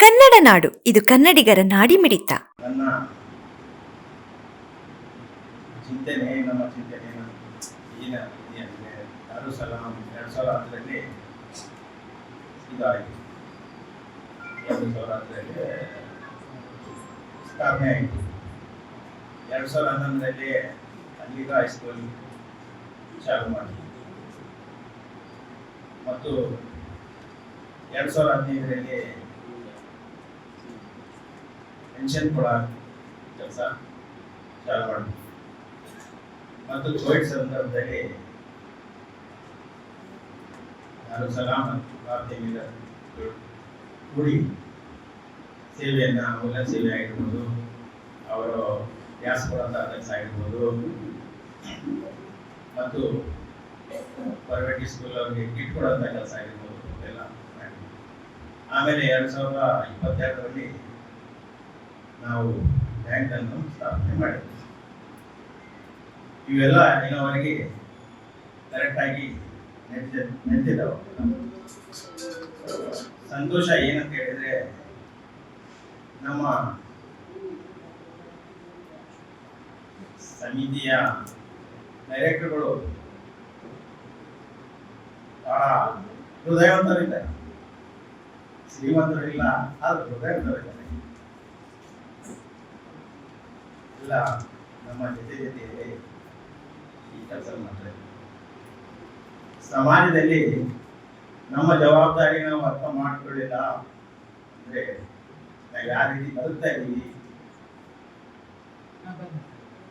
ಕನ್ನಡ ನಾಡು, ಇದು ಕನ್ನಡಿಗರ ನನ್ನ ಚಿಂತನೆ ನಮ್ಮ ಚಿಂತನೆ ಎರಡು ಸಲ, ಎರಡು ಸಾವಿರ ಎರಡು ಸಾವಿರ ಎರಡು ಸಾವಿರ ಹನ್ನೊಂದರಲ್ಲಿ ಅಲ್ಲಿಗ ಚಾಲು ಮತ್ತು ಎರಡು ಸಾವಿರ ಹದಿನೈದರಲ್ಲಿ ಪೆನ್ಷನ್ ಕೊಡೋ ಕೆಲಸ ಚಾಲು ಮಾಡಿದ್ವಿ ಮತ್ತು ಕೋವಿಡ್ ಸಂದರ್ಭದಲ್ಲಿ ನಾನು ಸಲಾಂ ಮತ್ತು ಪ್ರಾರ್ಥನೆಯಿಂದ ಕೂಡಿ ಸೇವೆಯನ್ನು ಮೂಲ ಸೇವೆ ಆಗಿರ್ಬೋದು, ಅವರು ಗ್ಯಾಸ್ ಕೊಡೋಂಥ ಕೆಲಸ ಆಗಿರ್ಬೋದು, ಮತ್ತು ಪ್ರೈವೇಟ್ ಸ್ಕೂಲ್ ಅವರಿಗೆ ಕಿಟ್ ಕೊಡೋಂಥ ಕೆಲಸ ಆಗಿರ್ಬೋದು, ಎಲ್ಲ. ಆಮೇಲೆ ಎರಡು ಸಾವಿರದ ಇಪ್ಪತ್ತೆರಡರಲ್ಲಿ ನಾವು ಬ್ಯಾಂಕ್ ಅನ್ನು ಸ್ಥಾಪನೆ ಮಾಡಿದ್ವಿ. ಇವೆಲ್ಲ ಇನ್ನವರೆಗೆ ಕರೆಕ್ಟ್ ಆಗಿ ನಡೀತ ನಡೀತಿದ್ದಾವೆ ಸಂತೋಷ ಏನಂತ ಹೇಳಿದ್ರೆ ನಮ್ಮ ಸಮಿತಿಯ ಡೈರೆಕ್ಟರ್ಗಳು ಬಹಳ ಹೃದಯವಂತರಿದ್ದಾರೆ. ಶ್ರೀಮಂತರಿಲ್ಲ, ಆದ್ರೆ ಹೃದಯವಂತರಿದ್ದಾರೆ. ಎಲ್ಲ ನಮ್ಮ ಜೊತೆ ಜೊತೆಯಲ್ಲಿ ಈ ಕೆಲಸ ಮಾಡ್ತಾರೆ. ಸಮಾಜದಲ್ಲಿ ನಮ್ಮ ಜವಾಬ್ದಾರಿ ನಾವು ಅರ್ಥ ಮಾಡ್ಕೊಳ್ಳಿಲ್ಲ ಅಂದ್ರೆ ನಾವು ಯಾವ ರೀತಿ ಬದುಕ್ತಾ ಇದ್ದೀವಿ?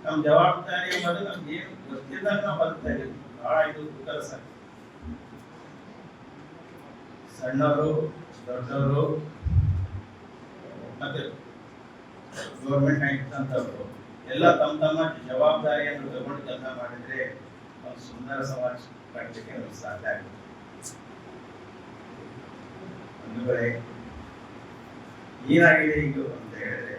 ನಮ್ಮ ಜವಾಬ್ದಾರಿ ಅನ್ನೋದು ನಮ್ಗೆ ಏನು ಗೊತ್ತಿದ್ದಾಗ ನಾವು ಬದುಕ್ತಾ ಇದ್ದೀವಿ. ಬಹಳ ಇದು ಕೆಲಸ ಸಣ್ಣವರು, ದೊಡ್ಡವರು, ಮತ್ತೆ ಗೌರ್ಮೆಂಟ್ ಆಗಿರ್ತಂಥವ್ರು ಎಲ್ಲ ತಮ್ಮ ತಮ್ಮ ಜವಾಬ್ದಾರಿಯನ್ನು ತಗೊಂಡು ಕೆಲಸ ಮಾಡಿದ್ರೆ ಒಂದು ಸುಂದರ ಸಮಾಜ ಕಟ್ಟಲಿಕ್ಕೆ ನಮ್ಗೆ ಸಾಧ್ಯ ಆಗುತ್ತೆ. ಏನಾಗಿದೆ ಈಗ ಅಂತ ಹೇಳಿದ್ರೆ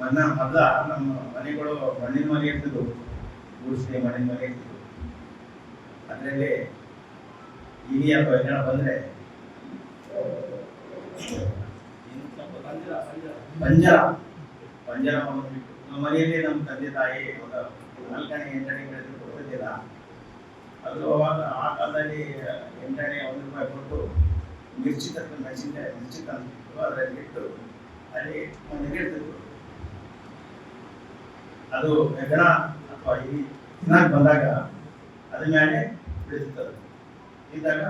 ಮನ್ನ ಮೊದಲ ನಮ್ಮ ಮನೆಗಳು ಮಣ್ಣಿನ ಮನೆ ಇರ್ತಿದ್ವು ಗುಡಿಸ್ಲಿ ಮಣ್ಣಿನ ಮನೆ ಇರ್ತಿದ್ವು ಅದರಲ್ಲಿ ಅಥವಾ ಏನೋ ಬಂದ್ರೆ ಪಂಜರ. ಪಂಜರ ನಮ್ಮ ಮನೆಯಲ್ಲಿ ನಮ್ಮ ತಂದೆ ತಾಯಿ ಒಂದು ನಾಲ್ಕನೇ ಎಂಟನೇ ಬೆಳೆದು ಕೊಡ್ತಿದ್ದಿಲ್ಲ ಅದು ಅವಾಗ ಆ ಕಾಲದಲ್ಲಿ ಎಂಟನೇ ಒಂದು ರೂಪಾಯಿ ಕೊಟ್ಟು ಮಿರ್ಚಿ ತಕ್ಕ ಮೆಣಸಿನಕಾಯಿ ಮಿರ್ಚಿ ತಂದಿತ್ತು ಅದರಲ್ಲಿ ಇಟ್ಟು ಅಲ್ಲಿ ಮನೆಗೆ ಇಡ್ತಿದ್ರು. ಅದು ಗಣ ಅಥವಾ ಈ ತಿನ್ನಕ್ಕೆ ಬಂದಾಗ ಅದ್ರ ಮೇಲೆ ಬಿಡುತ್ತದೆ ಇದ್ದಾಗ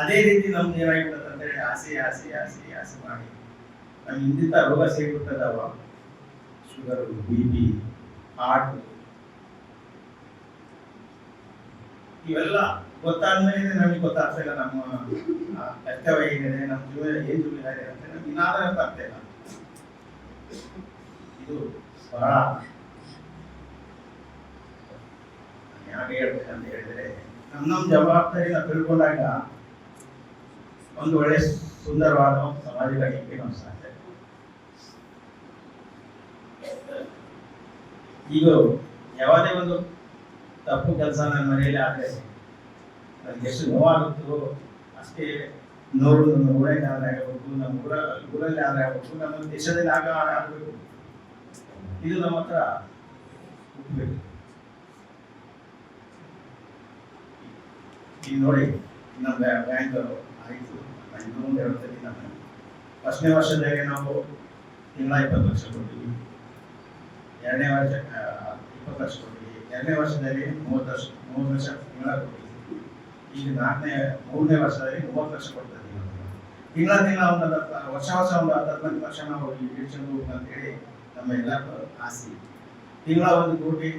ಅದೇ ರೀತಿ ನಮ್ಗೆ ಏನಾಗಿಬಿಡುತ್ತೆ ಅಂತ ಹೇಳಿ ಆಸೆ ಆಸೆ ಆಸೆ ಆಸೆ ಮಾಡಿ. ಇಂದಿದ್ದ ರೋಗ ಸೇರಿಬಿಡ್ತದವ ಶುಗರ್ ಬಿ ಪಿ ಹಾರ್ಟ್ ಇವೆಲ್ಲ ಗೊತ್ತಾದ್ಮೇಲೆ ನಮಗೆ ಗೊತ್ತಾಗ್ತಾ ಇಲ್ಲ ನಮ್ಮ ಕರ್ತವ್ಯ ಏನಿದೆ ನಮ್ಮ ಜೀವನ ಏನ್ ಜೀವನ ಇದೆ ಅಂತ ನಮ್ಗೆ ಇನ್ನಾದ್ರೂ ಗೊತ್ತಾಗ್ತಾ ಇಲ್ಲ. ಇದು ಬಹಳ ಯಾಕೆ ಹೇಳ್ಬೇಕಂತ ಹೇಳಿದ್ರೆ ನಮ್ಮ ನಮ್ಮ ಜವಾಬ್ದಾರಿನ ತಿಳ್ಕೊಂಡಾಗ ಒಂದು ಒಳ್ಳೆ ಸುಂದರವಾದ ಒಂದು ಸಮಾಜ ಕಟ್ಟಲಿಕ್ಕೆ ನಾವು ಸಾಧ್ಯ. ಈಗ ಯಾವುದೇ ಒಂದು ತಪ್ಪು ಕೆಲಸ ನನ್ನ ಮನೆಯಲ್ಲಿ ಆದರೆ ನನಗೆ ಎಷ್ಟು ನೋವಾಗುತ್ತೋ ಅಷ್ಟೇ ನೋಡು ನಮ್ಮ ಊರಲ್ಲಿ ಆದರೆ ಆಗಬೇಕು ನಮ್ಮ ಊರ, ಊರಲ್ಲಿ ಆದರೆ ಆಗಬೇಕು ನಮ್ಮ ದೇಶದಲ್ಲಿ ಆಗ ಆಗಬೇಕು ಇದು ನಮ್ಮ ಹತ್ರ ಹುಟ್ಟಬೇಕು. ಈಗ ನೋಡಿ, ನಮ್ಮ ಬ್ಯಾಂಕ್ ಆಯಿತು ಮುಂದೆ ಹೇಳ್ತೀನಿ ನಾನು ಫಸ್ಟ್ನೇ ವರ್ಷದಲ್ಲಿ ನಾವು ತಿಂಗಳ ಇಪ್ಪತ್ತು ಲಕ್ಷ ಕೊಡ್ತೀವಿ ಎರಡನೇ ವರ್ಷ ಇಪ್ಪತ್ತು ಲಕ್ಷ ಕೊಟ್ಟಿವಿ ಎರಡನೇ ವರ್ಷದಲ್ಲಿ ಮೂವತ್ತು ಲಕ್ಷ ಮೂರು ಲಕ್ಷ ತಿಂಗಳ ಕೊಡ್ತೀವಿ ಈಗ ನಾಲ್ಕನೇ, ಮೂರನೇ ವರ್ಷದಲ್ಲಿ ಮೂವತ್ತು ಲಕ್ಷ ಕೊಡ್ತಾ ಇದ್ದೀವಿ ತಿಂಗಳ ತಿಂಗಳ ಒಂದು ವರ್ಷ ವರ್ಷ ಒಂದು ಹತ್ತು ಹದಿನೈದು ಲಕ್ಷ ನಾವು ಇಟ್ಕೊಂಡು ಅಂತೇಳಿ ನಮ್ಮ ಎಲ್ಲ ಆಸೆ ತಿಂಗಳ ಒಂದು ಕೋಟಿ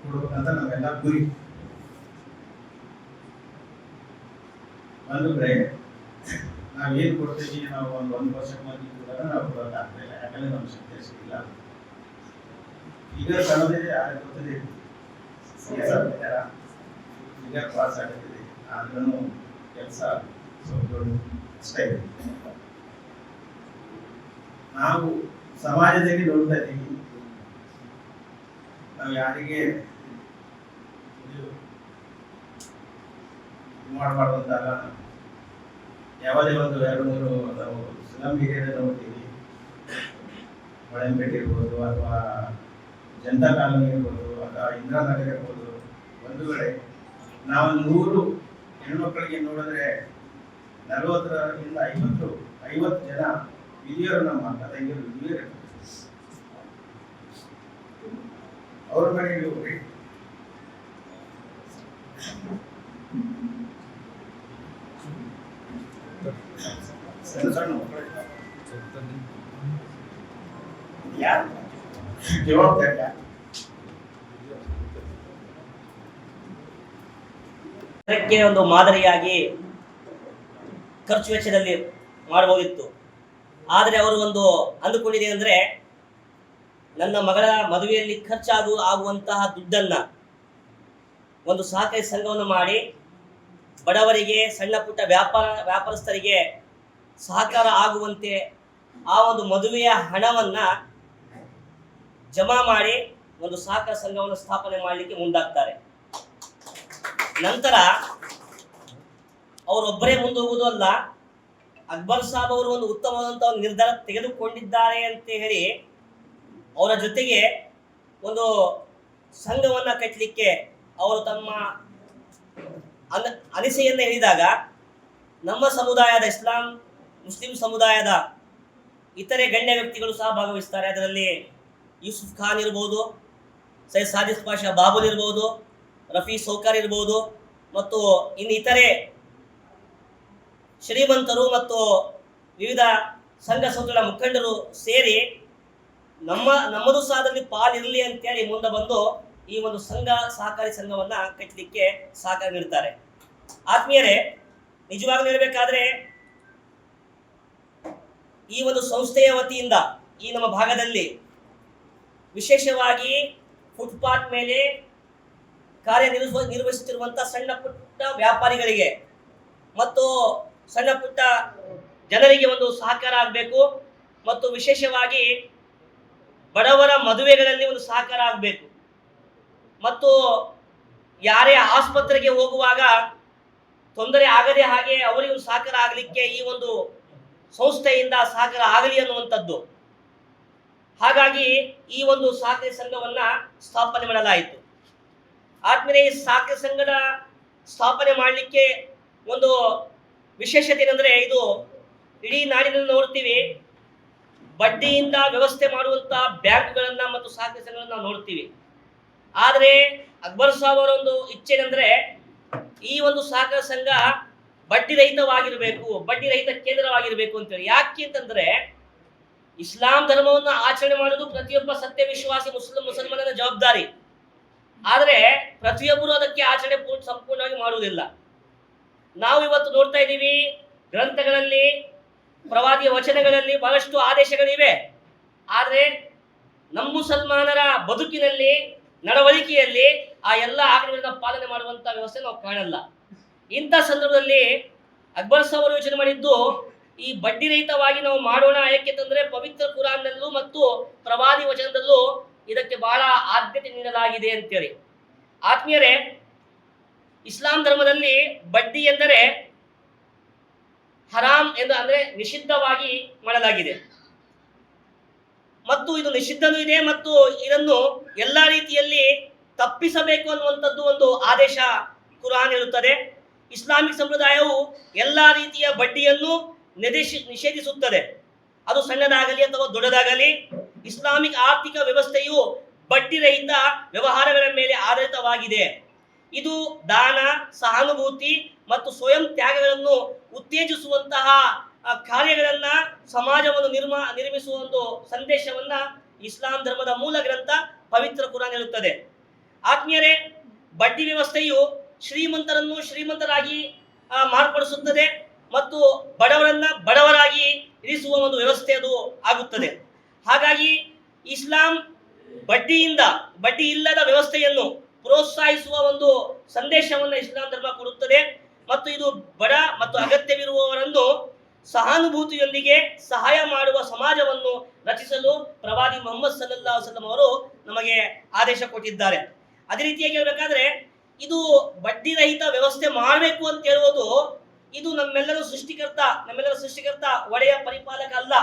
ಕೊಡಬೇಕಂತ ನಮ್ಮೆಲ್ಲ ಗುರಿ. ಒಂದು ನಾವು ಏನು ಕೊಡ್ತೀವಿ ನಾವು ಒಂದು ಒಂದು ವರ್ಷಕ್ಕೆ ಮಂದಿ ಕೂಡ ನಾವು ಕೊಡೋಕ್ಕಾಗ್ತಾ ಇಲ್ಲ ಯಾಕಂದ್ರೆ ನಮ್ಮ ಶಕ್ತಿ ಸಿಗಿಲ್ಲ ಈಗ ತನ್ನದೇ ಯಾರು ಗೊತ್ತಿದೆ? ಈಗ ಪಾಸ್ ಆಗುತ್ತಿದೆ ಆದ್ರೂ ಕೆಲಸ ಕಷ್ಟ ಇದೆ ನಾವು ಸಮಾಜದಲ್ಲಿ ನೋಡ್ತಾ ಇದ್ದೀವಿ ನಾವು ಯಾರಿಗೆ ಮಾಡಬಾರ್ದು ಅಂತಲ್ಲ ಯಾವುದೇ ಒಂದು ಎರಡು ಮೂರು ನಾವು ಸ್ಲಮ್ ಏರಿಯಾದಲ್ಲಿ ನೋಡ್ತೀವಿ ಹೊಳೆಂಪೇಟೆ ಇರ್ಬೋದು ಅಥವಾ ಜನತಾ ಕಾಲೋನಿ ಇರ್ಬೋದು ಅಥವಾ ಇಂದಿರಾನಗರ ಇರ್ಬೋದು. ಒಂದು ಕಡೆ ನಾವು ನೂರು ಹೆಣ್ಮಕ್ಳಿಗೆ ನೋಡಿದ್ರೆ ನಲವತ್ತರಿಂದ ಐವತ್ತು ಐವತ್ತು ಜನ ಹಿರಿಯರು ನಮ್ಮ ಅಕ್ಕ ತಂಗಿಯರು ಹಿರಿಯರು. ಅವ್ರ ಅದಕ್ಕೆ ಒಂದು ಮಾದರಿಯಾಗಿ ಖರ್ಚು ವೆಚ್ಚದಲ್ಲಿ ಮಾಡಬಹುದಿತ್ತು. ಆದರೆ ಅವರು ಒಂದು ಅಂದುಕೊಂಡಿದೆ ಅಂದರೆ ನನ್ನ ಮಗಳ ಮದುವೆಯಲ್ಲಿ ಖರ್ಚಾಗು ಆಗುವಂತಹ ದುಡ್ಡನ್ನು ಒಂದು ಸಹಕಾರಿ ಸಂಘವನ್ನು ಮಾಡಿ ಬಡವರಿಗೆ ಸಣ್ಣ ಪುಟ್ಟ ವ್ಯಾಪಾರ ವ್ಯಾಪಾರಸ್ಥರಿಗೆ ಸಹಕಾರ ಆಗುವಂತೆ ಆ ಒಂದು ಮದುವೆಯ ಹಣವನ್ನು ಜಮಾ ಮಾಡಿ ಒಂದು ಸಹಕಾರ ಸಂಘವನ್ನು ಸ್ಥಾಪನೆ ಮಾಡಲಿಕ್ಕೆ ಮುಂದಾಗ್ತಾರೆ. ನಂತರ ಅವರೊಬ್ಬರೇ ಮುಂದೋಗುವುದು ಅಲ್ಲ. ಅಕ್ಬರ್ ಸಾಬ್ ಅವರು ಒಂದು ಉತ್ತಮವಾದಂತಹ ಒಂದು ನಿರ್ಧಾರ ತೆಗೆದುಕೊಂಡಿದ್ದಾರೆ ಅಂತ ಹೇಳಿ ಅವರ ಜೊತೆಗೆ ಒಂದು ಸಂಘವನ್ನ ಕಟ್ಟಲಿಕ್ಕೆ ಅವರು ತಮ್ಮ ಅನ, ಅನಿಸೆಯನ್ನು ಹೇಳಿದಾಗ ನಮ್ಮ ಸಮುದಾಯದ ಇಸ್ಲಾಂ ಮುಸ್ಲಿಂ ಸಮುದಾಯದ ಇತರೆ ಗಣ್ಯ ವ್ಯಕ್ತಿಗಳು ಸಹ ಭಾಗವಹಿಸ್ತಾರೆ ಅದರಲ್ಲಿ ಯೂಸುಫ್ ಖಾನ್ ಇರ್ಬೋದು, ಸೈಯದ್ ಸಾದಿಸ್ ಪಾಷಾ ಬಾಬುಲ್ ಇರ್ಬೋದು, ರಫಿ ಸೌಕರ್ ಇರ್ಬೋದು, ಮತ್ತು ಇನ್ನು ಇತರೆ ಶ್ರೀಮಂತರು ಮತ್ತು ವಿವಿಧ ಸಂಘ ಸಂಸ್ಥೆಗಳ ಮುಖಂಡರು ಸೇರಿ ನಮ್ಮ, ನಮ್ಮದು ಸಹ ಅದರಲ್ಲಿ ಪಾಲಿರಲಿ ಅಂತೇಳಿ ಮುಂದೆ ಬಂದು ಈ ಒಂದು ಸಂಘ ಸಹಕಾರಿ ಸಂಘವನ್ನ ಕಟ್ಟಲಿಕ್ಕೆ ಸಹಕಾರ ನೀಡುತ್ತಾರೆ ಆತ್ಮೀಯರೇ, ನಿಜವಾಗ್ಲೂ ಹೇಳಬೇಕಾದ್ರೆ ಈ ಒಂದು ಸಂಸ್ಥೆಯ ವತಿಯಿಂದ ಈ ನಮ್ಮ ಭಾಗದಲ್ಲಿ ವಿಶೇಷವಾಗಿ ಫುಟ್ಪಾತ್ ಮೇಲೆ ಕಾರ್ಯನಿರ್ವ ನಿರ್ವಹಿಸುತ್ತಿರುವಂಥ ಸಣ್ಣ ಪುಟ್ಟ ವ್ಯಾಪಾರಿಗಳಿಗೆ ಮತ್ತು ಸಣ್ಣ ಪುಟ್ಟ ಜನರಿಗೆ ಒಂದು ಸಹಕಾರ ಆಗಬೇಕು ಮತ್ತು ವಿಶೇಷವಾಗಿ ಬಡವರ ಮದುವೆಗಳಲ್ಲಿ ಒಂದು ಸಹಕಾರ ಆಗಬೇಕು. ಮತ್ತು ಯಾರೇ ಆಸ್ಪತ್ರೆಗೆ ಹೋಗುವಾಗ ತೊಂದರೆ ಆಗದೆ ಹಾಗೆ ಅವರಿಗೂ ಸಹಕಾರ ಆಗಲಿಕ್ಕೆ ಈ ಒಂದು ಸಂಸ್ಥೆಯಿಂದ ಸಹಕಾರ ಆಗಲಿ ಅನ್ನುವಂಥದ್ದು. ಹಾಗಾಗಿ ಈ ಒಂದು ಸಾಕ್ಯ ಸಂಘವನ್ನ ಸ್ಥಾಪನೆ ಮಾಡಲಾಯಿತು. ಆದ್ಮೇಲೆ ಈ ಸಾಕ್ಯ ಸಂಘದ ಸ್ಥಾಪನೆ ಮಾಡಲಿಕ್ಕೆ ಒಂದು ವಿಶೇಷತೆ ಏನಂದ್ರೆ ಇದು ಇಡೀ ನಾಡಿನಲ್ಲಿ ನೋಡ್ತೀವಿ. ಬಡ್ಡಿಯಿಂದ ವ್ಯವಸ್ಥೆ ಮಾಡುವಂತಹ ಬ್ಯಾಂಕ್ಗಳನ್ನ ಮತ್ತು ಸಹಕಾರಿ ಸಂಘಗಳನ್ನ ನಾವು ನೋಡ್ತೀವಿ. ಆದರೆ ಅಕ್ಬರ್ ಸಾಬ್ ಅವರ ಒಂದು ಇಚ್ಛೆ ಏನಂದ್ರೆ ಈ ಒಂದು ಸಹಕಾರ ಸಂಘ ಬಡ್ಡಿ ರಹಿತವಾಗಿರಬೇಕು, ಬಡ್ಡಿ ರಹಿತ ಕೇಂದ್ರವಾಗಿರಬೇಕು ಅಂತೇಳಿ. ಯಾಕೆ ಅಂತಂದ್ರೆ ಇಸ್ಲಾಂ ಧರ್ಮವನ್ನು ಆಚರಣೆ ಮಾಡೋದು ಪ್ರತಿಯೊಬ್ಬ ಸತ್ಯ ವಿಶ್ವಾಸಿ ಮುಸ್ಲಿಂ ಮುಸಲ್ಮಾನರ ಜವಾಬ್ದಾರಿ. ಆದರೆ ಪ್ರತಿಯೊಬ್ಬರು ಅದಕ್ಕೆ ಆಚರಣೆ ಪೂರ್ಣ ಸಂಪೂರ್ಣವಾಗಿ ಮಾಡುವುದಿಲ್ಲ. ನಾವು ಇವತ್ತು ನೋಡ್ತಾ ಇದ್ದೀವಿ, ಗ್ರಂಥಗಳಲ್ಲಿ, ಪ್ರವಾದಿಯ ವಚನಗಳಲ್ಲಿ ಬಹಳಷ್ಟು ಆದೇಶಗಳಿವೆ. ಆದರೆ ನಮ್ಮ ಮುಸಲ್ಮಾನರ ಬದುಕಿನಲ್ಲಿ, ನಡವಳಿಕೆಯಲ್ಲಿ ಆ ಎಲ್ಲ ಆಜ್ಞೆಗಳನ್ನ ಪಾಲನೆ ಮಾಡುವಂತ ವ್ಯವಸ್ಥೆ ನಾವು ಕಾಣಲ್ಲ. ಇಂಥ ಸಂದರ್ಭದಲ್ಲಿ ಅಕ್ಬರ್ ಸಾಬ್ ಅವರು ಯೋಚನೆ ಮಾಡಿದ್ದು ಈ ಬಡ್ಡಿ ರಹಿತವಾಗಿ ನಾವು ಮಾಡೋಣ ಏಕೆಂತಂದ್ರೆ ಪವಿತ್ರ ಕುರಾನ್ನಲ್ಲೂ ಮತ್ತು ಪ್ರವಾದಿ ವಚನದಲ್ಲೂ ಇದಕ್ಕೆ ಬಹಳ ಆದ್ಯತೆ ನೀಡಲಾಗಿದೆ ಅಂತೇಳಿ. ಆತ್ಮೀಯರೇ, ಇಸ್ಲಾಂ ಧರ್ಮದಲ್ಲಿ ಬಡ್ಡಿ ಎಂದರೆ ಹರಾಮ್ ಎಂದು ಅಂದ್ರೆ ನಿಷಿದ್ಧವಾಗಿ ಮಾಡಲಾಗಿದೆ. ಮತ್ತು ಇದು ನಿಷಿದ್ಧನೂ ಇದೆ ಮತ್ತು ಇದನ್ನು ಎಲ್ಲ ರೀತಿಯಲ್ಲಿ ತಪ್ಪಿಸಬೇಕು ಅನ್ನುವಂಥದ್ದು ಒಂದು ಆದೇಶ ಕುರಾನ್ ಹೇಳುತ್ತದೆ. ಇಸ್ಲಾಮಿಕ್ ಸಂಪ್ರದಾಯವು ಎಲ್ಲ ರೀತಿಯ ಬಡ್ಡಿಯನ್ನು ನಿದೇಶಿ ನಿಷೇಧಿಸುತ್ತದೆ. ಅದು ಸಣ್ಣದಾಗಲಿ ಅಥವಾ ದೊಡ್ಡದಾಗಲಿ, ಇಸ್ಲಾಮಿಕ್ ಆರ್ಥಿಕ ವ್ಯವಸ್ಥೆಯು ಬಡ್ಡಿ ರಹಿತ ವ್ಯವಹಾರಗಳ ಮೇಲೆ ಆಧಾರಿತವಾಗಿದೆ. ಇದು ದಾನ, ಸಹಾನುಭೂತಿ ಮತ್ತು ಸ್ವಯಂ ತ್ಯಾಗಗಳನ್ನು ಉತ್ತೇಜಿಸುವಂತಹ ಕಾರ್ಯಗಳನ್ನ ಸಮಾಜವನ್ನು ನಿರ್ಮ, ನಿರ್ಮಿಸುವ ಒಂದು ಸಂದೇಶವನ್ನ ಇಸ್ಲಾಂ ಧರ್ಮದ ಮೂಲ ಗ್ರಂಥ ಪವಿತ್ರ ಕುರಾನ್ ಹೇಳುತ್ತದೆ. ಆತ್ಮೀಯರೇ, ಬಡ್ಡಿ ವ್ಯವಸ್ಥೆಯು ಶ್ರೀಮಂತರನ್ನು ಶ್ರೀಮಂತರಾಗಿ ಮಾರ್ಪಡಿಸುತ್ತದೆ. ಮತ್ತು ಬಡವರನ್ನ ಬಡವರಾಗಿ ಇರಿಸುವ ಒಂದು ವ್ಯವಸ್ಥೆ ಅದು ಆಗುತ್ತದೆ. ಹಾಗಾಗಿ ಇಸ್ಲಾಂ ಬಡ್ಡಿಯಿಂದ, ಬಡ್ಡಿ ಇಲ್ಲದ ವ್ಯವಸ್ಥೆಯನ್ನು ಪ್ರೋತ್ಸಾಹಿಸುವ ಒಂದು ಸಂದೇಶವನ್ನು ಇಸ್ಲಾಂ ಧರ್ಮ ಕೊಡುತ್ತದೆ. ಮತ್ತು ಇದು ಬಡ ಮತ್ತು ಅಗತ್ಯವಿರುವವರನ್ನು ಸಹಾನುಭೂತಿಯೊಂದಿಗೆ ಸಹಾಯ ಮಾಡುವ ಸಮಾಜವನ್ನು ರಚಿಸಲು ಪ್ರವಾದಿ ಮೊಹಮ್ಮದ್ ಸಲ್ಲಾ ವಸಲ್ಲಂ ಅವರು ನಮಗೆ ಆದೇಶ ಕೊಟ್ಟಿದ್ದಾರೆ. ಅದೇ ರೀತಿಯಾಗಿ ಹೇಳಬೇಕಾದ್ರೆ, ಇದು ಬಡ್ಡಿರಹಿತ ವ್ಯವಸ್ಥೆ ಮಾಡಬೇಕು ಅಂತ ಹೇಳುವುದು ಇದು ನಮ್ಮೆಲ್ಲರೂ ಸೃಷ್ಟಿಕರ್ತ, ನಮ್ಮೆಲ್ಲರ ಸೃಷ್ಟಿಕರ್ತ, ಒಡೆಯ ಪರಿಪಾಲಕ ಅಲ್ಲ.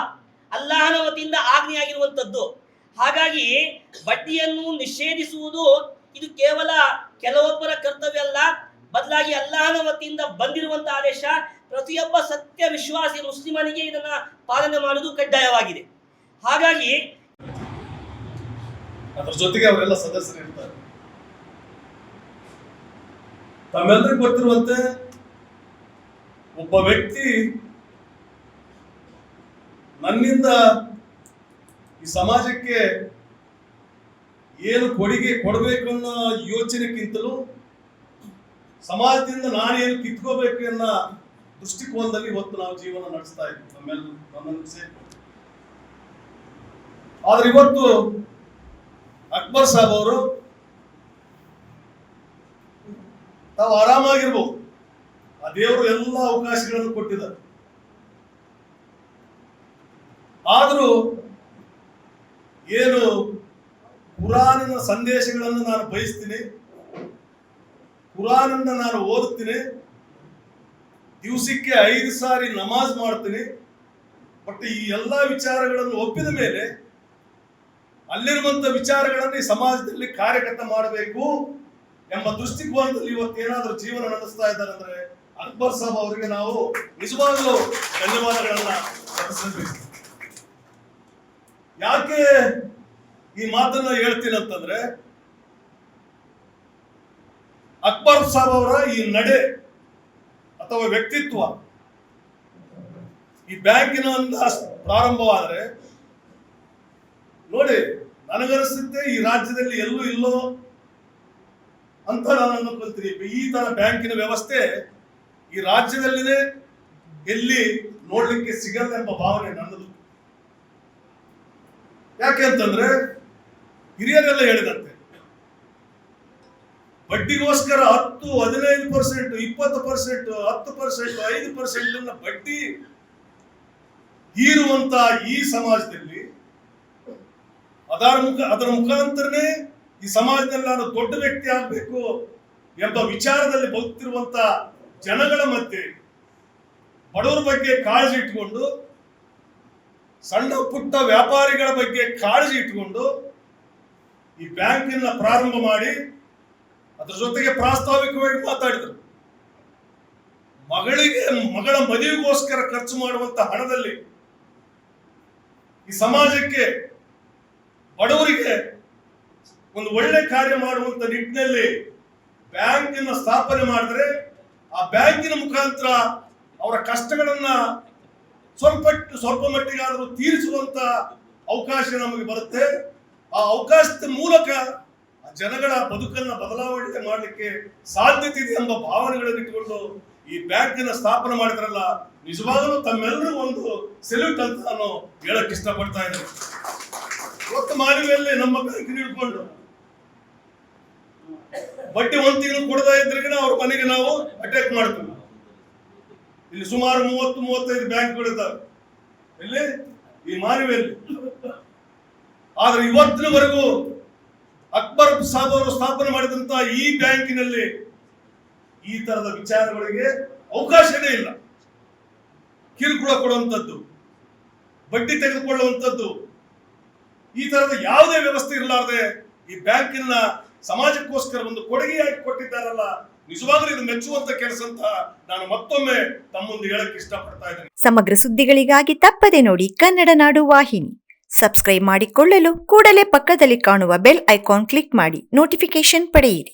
ಅಲ್ಲಾಹನ ವತಿಯಿಂದ ಆಗಿರುವಂತದ್ದು ಹಾಗಾಗಿ ಬಡ್ಡಿಯನ್ನು ನಿಷೇಧಿಸುವುದು ಇದು ಕೇವಲ ಕೆಲವೊಬ್ಬರ ಕರ್ತವ್ಯ ಅಲ್ಲ. ಬದಲಾಗಿ ಅಲ್ಲಾಹನ ವತಿಯಿಂದ ಬಂದಿರುವಂತಹ ಆದೇಶ ಪ್ರತಿಯೊಬ್ಬ ಸತ್ಯ ವಿಶ್ವಾಸಿ ಮುಸ್ಲಿಮನಿಗೆ ಇದನ್ನ ಪಾಲನೆ ಮಾಡುವುದು ಕಡ್ಡಾಯವಾಗಿದೆ. ಹಾಗಾಗಿ ಅದರ ಜೊತೆಗೆ ಅವರೆಲ್ಲ ಸದಸ್ಯರು ಇರ್ತಾರೆ ತಮ್ಮೆಲ್ಲರಿಗೂ ಗೊತ್ತಿರುವಂತೆ ಒಬ್ಬ ವ್ಯಕ್ತಿ ನನ್ನಿಂದ ಈ ಸಮಾಜಕ್ಕೆ ಏನು ಕೊಡುಗೆ ಕೊಡಬೇಕು ಅನ್ನೋ ಯೋಚನೆಗಿಂತಲೂ ಸಮಾಜದಿಂದ ನಾನೇನು ಕಿತ್ಕೋಬೇಕು ಅನ್ನೋ ದೃಷ್ಟಿಕೋನದಲ್ಲಿ ಇವತ್ತು ನಾವು ಜೀವನ ನಡೆಸ್ತಾ ಇದ್ದೀವಿ ನಮ್ಮೆಲ್ಲ ನಮ್ಮನ್ನು ಸೇರಿ ಆದ್ರೆ ಇವತ್ತು ಅಕ್ಬರ್ ಸಾಬ್ ಅವರು ತಾವು ಆರಾಮಾಗಿರ್ಬೋದು. ಆ ದೇವರು ಎಲ್ಲ ಅವಕಾಶಗಳನ್ನು ಕೊಟ್ಟಿದ್ದಾರೆ. ಆದರೂ ಏನು ಕುರಾನಿನ ಸಂದೇಶಗಳನ್ನು ನಾನು ಬಯಸ್ತೀನಿ, ಕುರಾನನ್ನ ನಾನು ಓದುತ್ತೀನಿ, ದಿವಸಕ್ಕೆ ಐದು ಸಾರಿ ನಮಾಜ್ ಮಾಡ್ತೀನಿ, ಬಟ್ ಈ ಎಲ್ಲ ವಿಚಾರಗಳನ್ನು ಒಪ್ಪಿದ ಮೇಲೆ ಅಲ್ಲಿರುವಂತ ವಿಚಾರಗಳನ್ನು ಈ ಸಮಾಜದಲ್ಲಿ ಕಾರ್ಯಕರ್ತ ಮಾಡಬೇಕು ಎಂಬ ದೃಷ್ಟಿಕೋನದಲ್ಲಿ ಇವತ್ತೇನಾದ್ರೂ ಜೀವನ ನಡೆಸ್ತಾ ಇದ್ದಾರೆ ಅಂದ್ರೆ ಅಕ್ಬರ್ ಸಾಬ್ ಅವರಿಗೆ ನಾವು ನಿಜವಾಗ್ಲೂ ಧನ್ಯವಾದಗಳನ್ನ ಯಾಕೆ ಈ ಮಾತನ್ನ ಹೇಳ್ತೀನಿ ಅಂತಂದ್ರೆ, ಅಕ್ಬರ್ ಸಾಬ್ ಅವರ ಈ ನಡೆ ಅಥವಾ ವ್ಯಕ್ತಿತ್ವ ಈ ಬ್ಯಾಂಕಿನ ಪ್ರಾರಂಭವಾದ್ರೆ, ನೋಡಿ ನನಗನಿಸುತ್ತೆ ಈ ರಾಜ್ಯದಲ್ಲಿ ಎಲ್ಲೂ ಇಲ್ಲೋ ಅಂತ ನಾನು ಅನ್ಕೊಳ್ತೀನಿ. ಈ ತರ ಬ್ಯಾಂಕಿನ ವ್ಯವಸ್ಥೆ ಈ ರಾಜ್ಯದಲ್ಲಿದೆ, ಎಲ್ಲಿ ನೋಡ್ಲಿಕ್ಕೆ ಸಿಗಲ್ಲ ಎಂಬ ಭಾವನೆ ನನ್ನದು. ಯಾಕೆ ಅಂತಂದ್ರೆ, ಹಿರಿಯರೆಲ್ಲ ಹೇಳಿದಂತೆ, ಬಡ್ಡಿಗೋಸ್ಕರ ಹತ್ತು, ಹದಿನೈದು ಪರ್ಸೆಂಟ್, ಇಪ್ಪತ್ತು ಪರ್ಸೆಂಟ್, ಹತ್ತು ಪರ್ಸೆಂಟ್, ಐದು ಪರ್ಸೆಂಟ್ ಬಡ್ಡಿ ಹೀರುವಂತ ಈ ಸಮಾಜದಲ್ಲಿ, ಅದರ ಮುಖ, ಅದರ ಮುಖಾಂತರನೇ ಈ ಸಮಾಜದಲ್ಲಿ ನಾನು ದೊಡ್ಡ ವ್ಯಕ್ತಿ ಆಗಬೇಕು ಎಂಬ ವಿಚಾರದಲ್ಲಿ ಬದುಕ್ತಿರುವಂತ ಜನಗಳ ಮಧ್ಯೆ ಬಡವರ ಬಗ್ಗೆ ಕಾಳಜಿ ಇಟ್ಕೊಂಡು, ಸಣ್ಣ ಪುಟ್ಟ ವ್ಯಾಪಾರಿಗಳ ಬಗ್ಗೆ ಕಾಳಜಿ ಇಟ್ಕೊಂಡು ಈ ಬ್ಯಾಂಕಿನ ಪ್ರಾರಂಭ ಮಾಡಿ, ಅದ್ರ ಜೊತೆಗೆ ಪ್ರಾಸ್ತಾವಿಕವಾಗಿ ಮಾತಾಡಿದರು. ಮಗಳಿಗೆ, ಮಗಳ ಮದುವೆಗೋಸ್ಕರ ಖರ್ಚು ಮಾಡುವಂತ ಹಣದಲ್ಲಿ ಈ ಸಮಾಜಕ್ಕೆ ಬಡವರಿಗೆ ಒಂದು ಒಳ್ಳೆ ಕಾರ್ಯ ಮಾಡುವಂತ ನಿಟ್ಟಿನಲ್ಲಿ ಬ್ಯಾಂಕನ್ನು ಸ್ಥಾಪನೆ ಮಾಡಿದ್ರೆ ಆ ಬ್ಯಾಂಕಿನ ಮುಖಾಂತರ ಅವರ ಕಷ್ಟಗಳನ್ನ ಸ್ವಲ್ಪ ಸ್ವಲ್ಪ ಮಟ್ಟಿಗಾದರೂ ತೀರಿಸುವಂತ ಅವಕಾಶ ನಮಗೆ ಬರುತ್ತೆ. ಆ ಅವಕಾಶದ ಮೂಲಕ ಜನಗಳ ಬದುಕನ್ನ ಬದಲಾವಣೆ ಮಾಡಲಿಕ್ಕೆ ಸಾಧ್ಯತೆ ಇದೆ ಎಂಬ ಭಾವನೆಗಳನ್ನು ಇಟ್ಟುಕೊಂಡು ಈ ಬ್ಯಾಂಕಿನ ಸ್ಥಾಪನೆ ಮಾಡಿದ್ರಲ್ಲ, ನಿಜವಾಗಲೂ ತಮ್ಮೆಲ್ಲರೂ ಒಂದು ಸೆಲ್ಯೂಟ್ ಅಂತ ನಾನು ಹೇಳಕ್ ಇಷ್ಟಪಡ್ತಾ ಇದ್ದೇನೆ. ಮಾನವಿಯಲ್ಲಿ ನಮ್ಮ ಬ್ಯಾಂಕ್ ಹಿಡ್ಕೊಂಡು ಬಡ್ಡಿ ಒಂದು ತಿಂಗಳು ಕೊಡದ ಇದ್ರಿಗೆ ಅವ್ರ ಮನೆಗೆ ನಾವು ಅಟ್ಯಾಕ್ ಮಾಡ್ತೀವಿ. ಇಲ್ಲಿ ಸುಮಾರು ಮೂವತ್ತು, ಮೂವತ್ತೈದು ಬ್ಯಾಂಕ್ಗಳಿದ್ದಾವೆ. ಇಲ್ಲಿ ಈ ಮಾನವಿಯಲ್ಲಿ. ಆದ್ರೆ ಇವತ್ತಿನವರೆಗೂ ಅಕ್ಬರ್ ಸಾಬ್ ಅವರು ಸ್ಥಾಪನೆ ಮಾಡಿದಂತ ಈ ಬ್ಯಾಂಕಿನಲ್ಲಿ ಈ ತರದ ವಿಚಾರಗಳಿಗೆ ಅವಕಾಶನೇ ಇಲ್ಲ. ಕಿರುಕುಳ ಕೊಡುವಂಥದ್ದು ಬಡ್ಡಿ ತೆಗೆದುಕೊಳ್ಳುವಂಥದ್ದು ಈ ತರದ ಯಾವುದೇ ವ್ಯವಸ್ಥೆ ಇರಲಾರ್ದೆ ಈ ಬ್ಯಾಂಕಿನ ಸಮಾಜಕ್ಕೋಸ್ಕರ ಒಂದು ಕೊಡುಗೆಯಾಗಿ ಕೊಟ್ಟಿದ್ದಾರಲ್ಲ, ನಿಜವಾಗ್ಲೂ ಇದು ಮೆಚ್ಚುವಂತ ಕೆಲಸ ಅಂತ ನಾನು ಮತ್ತೊಮ್ಮೆ ತಮ್ಮೊಂದು ಮುಂದೆ ಹೇಳಕ್ ಇಷ್ಟಪಡ್ತಾ ಇದ್ದೀನಿ. ಸಮಗ್ರ ಸುದ್ದಿಗಳಿಗಾಗಿ ತಪ್ಪದೆ ನೋಡಿ ಕನ್ನಡ ನಾಡು ವಾಹಿನಿ. ಸಬ್ಸ್ಕ್ರೈಬ್ ಮಾಡಿಕೊಳ್ಳಲು ಕೂಡಲೇ ಪಕ್ಕದಲ್ಲಿ ಕಾಣುವ ಬೆಲ್ ಐಕಾನ್ ಕ್ಲಿಕ್ ಮಾಡಿ ನೋಟಿಫಿಕೇಶನ್ ಪಡೆಯಿರಿ.